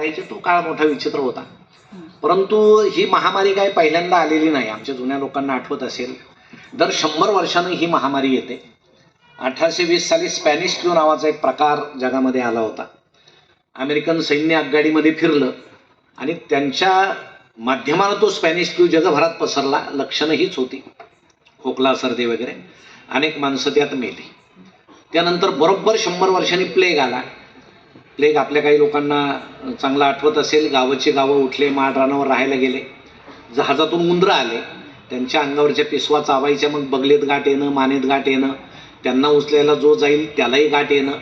करायचे तो काळ मोठा विचित्र होता. परंतु ही महामारी काय पहिल्यांदा आलेली नाही. आमच्या जुन्या लोकांना आठवत असेल. दर शंभर वर्षानं ही महामारी येते. अठराशे वीस साली स्पॅनिश फ्लू नावाचा एक प्रकार जगामध्ये आला होता. अमेरिकन सैन्य आगगाडीमध्ये फिरलं आणि त्यांच्या माध्यमानं तो स्पॅनिश फ्लू जगभरात पसरला. लक्षणं हीच होती. खोकला सर्दी वगैरे. अनेक माणसं त्यात मेली. त्यानंतर बरोबर शंभर वर्षांनी प्लेग आला. प्लेग आपल्या काही लोकांना चांगलं आठवत असेल गावाची गावं उठले माड रानावर राहायला गेले. जहाजातून उंदरं आले. त्यांच्या अंगावरच्या पिसवा चावायच्या मग बगलेत गाठ येणं मानेत गाठ येणं. त्यांना उचलायला जो जाईल त्यालाही गाठ येणं.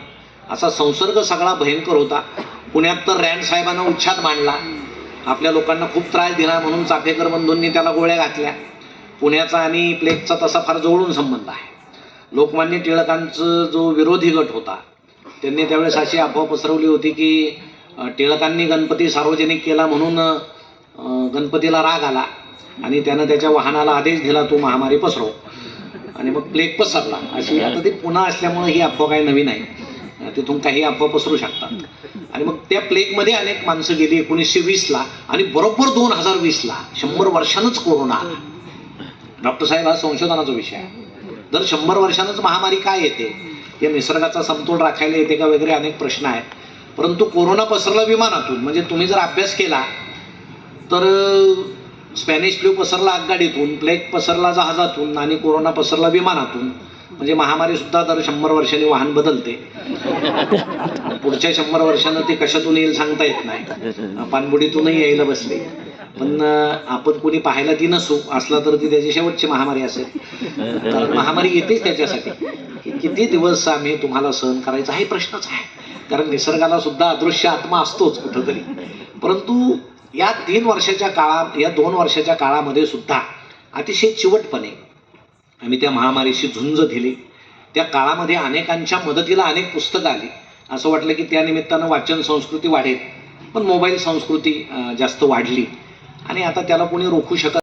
असा संसर्ग सगळा भयंकर होता. पुण्यात तर रँड साहेबांना उच्छाद मांडला. आपल्या लोकांना खूप त्रास दिला म्हणून चाफेकर बंधूंनी त्याला गोळ्या घातल्या. पुण्याचा आणि प्लेगचा तसा फार जवळून संबंध आहे. लोकमान्य टिळकांचं जो विरोधी गट होता त्यांनी त्यावेळेस अशी अफवा पसरवली होती की टिळकांनी गणपती सार्वजनिक केला म्हणून गणपतीला राग आला आणि त्यानं त्याच्या वाहनाला आदेश दिला तो महामारी पसरव. आणि मग प्लेग पसरला. अशी आता ती पुन्हा असल्यामुळे ही अफवा काही नवीन आहे. तिथून काही अफवा पसरू शकतात. आणि मग त्या प्लेगमध्ये अनेक माणसं गेली एकोणीसशे वीसला आणि बरोबर दोन हजार वीसला शंभर वर्षानंच कोरोना आला. डॉक्टर साहेब हा संशोधनाचा विषय आहे. दर शंभर वर्षानंच महामारी काय येते? या निसर्गाचा समतोल राखायला येते का वगैरे अनेक प्रश्न आहेत. परंतु कोरोना पसरला विमानातून म्हणजे तुम्ही जर अभ्यास केला तर स्पॅनिश फ्लू पसरला आगगाडीतून प्लेग पसरला जहाजातून आणि कोरोना पसरला विमानातून म्हणजे महामारी सुद्धा दर शंभर वर्षांनी वाहन बदलते. पुढच्या शंभर वर्षानं ते कशातून येईल सांगता येत नाही. पाणबुडीतूनही यायला बसले. पण आपण कोणी पाहायला ती नसू असला तर ती त्याची शेवटची महामारी असेल. कारण महामारी येतेच त्याच्यासाठी. की किती दिवस आम्ही तुम्हाला सहन करायचा हा प्रश्नच आहे. कारण निसर्गाला सुद्धा अदृश्य आत्मा असतोच कुठंतरी. परंतु या तीन वर्षाच्या काळा या दोन वर्षाच्या काळामध्ये सुद्धा अतिशय चिवटपणे आम्ही त्या महामारीशी झुंज दिली. त्या काळामध्ये अनेकांच्या मदतीला अनेक पुस्तकं आली. असं वाटलं की त्या निमित्तानं वाचन संस्कृती वाढेल. पण मोबाईल संस्कृती जास्त वाढली. आणि आता त्याला कोणी रोखू शकत